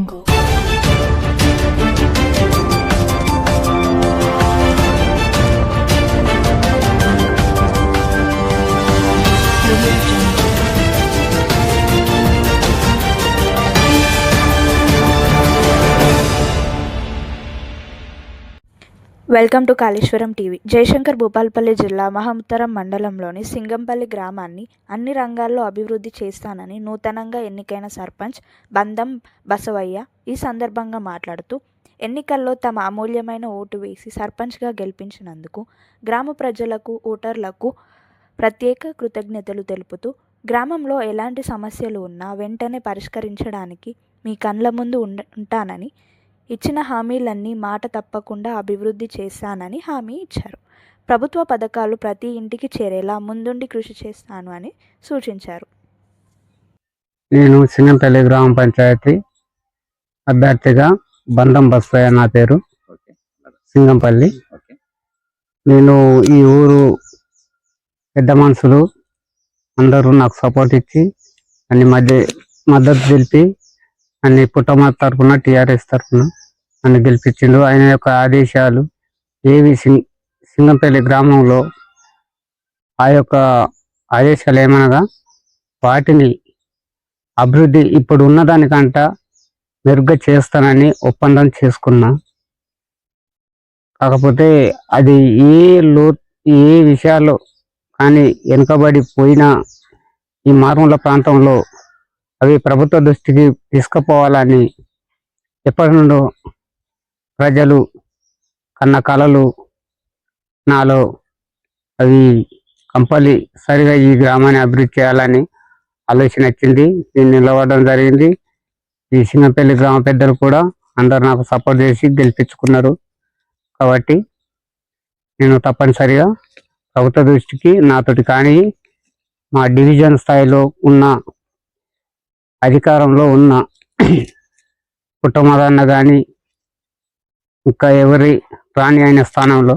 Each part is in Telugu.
angle welcome to Kaleshwaram TV. Jayashankar Bhupalpally జిల్లా మహముత్తరం మండలంలోని సింగంపల్లి గ్రామాన్ని అన్ని రంగాల్లో అభివృద్ధి చేస్తానని నూతనంగా ఎన్నికైన సర్పంచ్ బందం బసవయ్య ఈ సందర్భంగా మాట్లాడుతూ ఎన్నికల్లో తమ అమూల్యమైన ఓటు వేసి సర్పంచ్గా గెలిపించినందుకు గ్రామ ప్రజలకు ఓటర్లకు ప్రత్యేక కృతజ్ఞతలు తెలుపుతూ గ్రామంలో ఎలాంటి సమస్యలు ఉన్నా వెంటనే పరిష్కరించడానికి మీ కండ్ల ముందు ఉంటానని ఇచ్చిన హామీలన్నీ మాట తప్పకుండా అభివృద్ధి చేస్తానని హామీ ఇచ్చారు. ప్రభుత్వ పథకాలు ప్రతి ఇంటికి చేరేలా ముందుండి కృషి చేస్తాను అని సూచించారు. నేను సింగంపల్లి గ్రామ పంచాయతీ అభ్యర్థిగా బంధం బస్వయ్య నా పేరు. ఓకే. సింగంపల్లి. నేను ఈ ఊరు పెద్ద మనుషులు అందరూ నాకు సపోర్ట్ ఇచ్చి అన్ని మధ్య మద్దతు తెలిపి అన్ని పుట్టమ తరఫున టిఆర్ఎస్ తరఫున నన్ను గెలిపించిండు. ఆయన యొక్క ఆదేశాలు ఏవి సింగ్ సింగంపల్లి గ్రామంలో ఆ యొక్క ఆదేశాలు ఏమనగా వాటిని అభివృద్ధి ఇప్పుడు ఉన్నదానికంట మెరుగ్గా చేస్తానని ఒప్పందం చేసుకున్నా. కాకపోతే అది ఏ లో ఏ విషయాల్లో కానీ వెనుకబడిపోయిన ఈ మారుమూల ప్రాంతంలో అవి ప్రభుత్వ దృష్టికి తీసుకుపోవాలని ఎప్పటి నుండో ప్రజలు కన్న కళలు నాలో అవి కంపల్సరిగా ఈ గ్రామాన్ని అభివృద్ధి చేయాలని ఆలోచన వచ్చింది. నేను నిలబడడం జరిగింది. ఈ సింగపల్లి గ్రామ పెద్దలు కూడా అందరు నాకు సపోర్ట్ చేసి గెలిపించుకున్నారు. కాబట్టి నేను తప్పనిసరిగా ప్రభుత్వ దృష్టికి నాతోటి కానీ మా డివిజన్ స్థాయిలో ఉన్న అధికారంలో ఉన్న కుటుంబాలన్న కానీ ఇంకా ఎవరి ప్రాణి అయిన స్థానంలో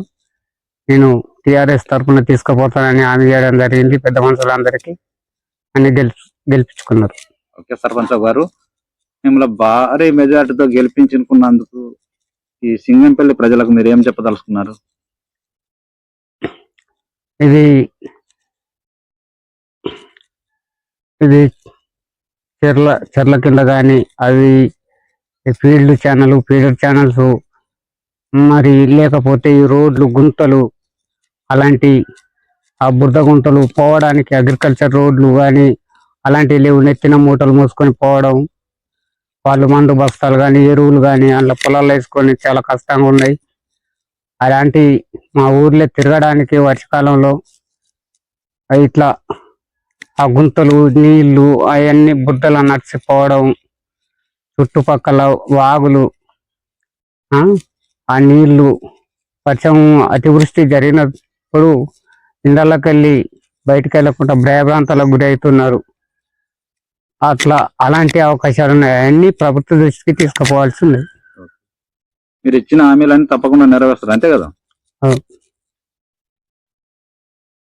నేను టిఆర్ఎస్ తరఫున తీసుకుపోతానని హామీ చేయడం జరిగింది పెద్ద మనుషులందరికీ. అని గెలిపి గెలిపించుకున్నారు. ఓకే సర్పంచ్ గారు. మిమ్మల్ని భారీ మెజార్టీతో గెలిపించుకున్నందుకు ఈ సింగంపల్లి ప్రజలకు మీరు ఏం చెప్పదలుచుకున్నారు? ఇది ఇది చెర్ల చెర్ల కింద కానీ అవి ఫీల్డ్ ఛానల్ ఫీడర్ ఛానల్స్ మరి లేకపోతే ఈ రోడ్లు గుంతలు అలాంటి ఆ బురద గుంతలు పోవడానికి అగ్రికల్చర్ రోడ్లు కానీ అలాంటివి లేవు. నెత్తిన మూటలు మోసుకొని పోవడం వాళ్ళు మందు బస్తాలు కానీ ఎరువులు కానీ అందులో పొలాలు వేసుకొని చాలా కష్టంగా ఉన్నాయి. అలాంటి మా ఊర్లో తిరగడానికి వర్షాకాలంలో ఇట్లా ఆ గుంతలు నీళ్ళు అవన్నీ బుద్ధలు నడిచిపోవడం చుట్టుపక్కల వాగులు ఆ, నీళ్ళు వర్షం అతివృష్టి జరిగినప్పుడు ఇళ్ళకి వెళ్ళి బయటకు వెళ్ళకుండా భయభ్రాంతాలకు గురి అవుతున్నారు అట్లా అలాంటి అవకాశాలు ఉన్నాయి. అవన్నీ ప్రభుత్వ దృష్టికి తీసుకుపోవాల్సి ఉంది. మీరు ఇచ్చిన హామీలన్నీ తప్పకుండా నెరవేరుస్తారు అంతే కదా.